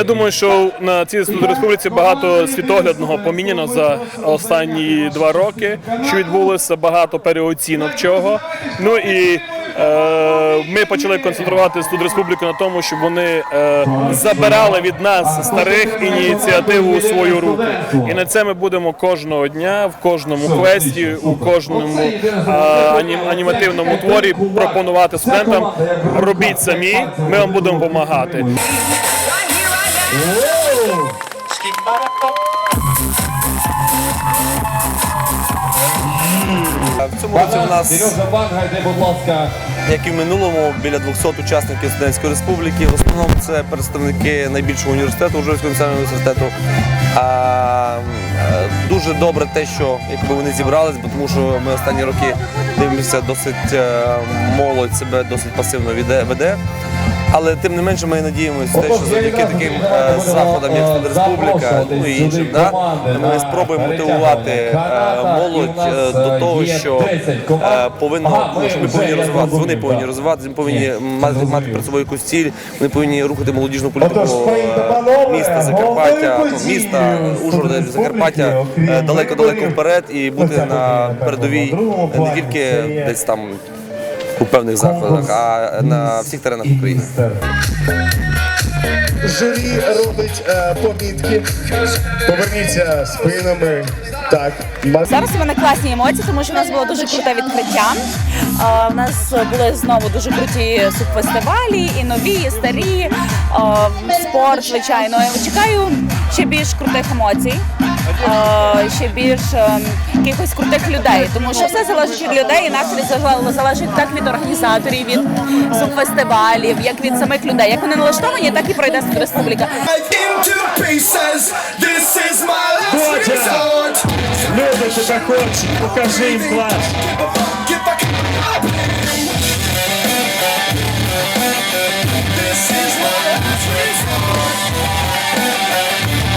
Я думаю, що на цій республіці багато світоглядного поміняно за останні два роки, що відбулося багато переоцінок чого. Ну і е, ми почали концентрувати республіку на тому, щоб вони е, забирали від нас старих ініціативу у свою руку. І на це ми будемо кожного дня в кожному квесті, у кожному е, анім- анімативному творі пропонувати студентам робіть самі, ми вам будемо допомагати. В цьому році у нас, як і в минулому, біля 200 учасників студентської республіки. В основному це представники найбільшого університету, Ужгородського національного університету. А, е, дуже добре те, що якби вони зібрались, бо тому що ми останні роки дивимося, досить е, молодь себе досить пасивно веде. Але тим не менше ми надіємося, те, що завдяки таким е, заходам, як Республіка, ну і іншим, да, ми спробуємо мотивувати е, молодь е, до того, що повинно, ну, що ми повинні розвиватися, вони повинні розвиватися, ми повинні мати, мати перед собою якусь ціль, вони повинні рухати молодіжну політику міста Закарпаття, ну, міста Ужгорода Закарпаття далеко-далеко вперед і бути на передовій не тільки десь там у певних закладах, а на всіх теренах України. Журі робить е, помітки. Поверніться спинами. Так. Зараз у мене класні емоції, тому що в нас було дуже круте відкриття. Е, У нас були знову дуже круті субфестивалі, і нові, і старі. Е, Спорт, звичайно. Я Чекаю ще більш крутих емоцій, ще більш е, якихось крутих людей, тому що все залежить від людей, і настрій залежить- як від організаторів, від субфестивалів, як від самих людей. Як вони налаштовані, так і пройде республіка. into pieces. This is my last Gotcha. resort. Люди тебе хочуть, покажи їм клас.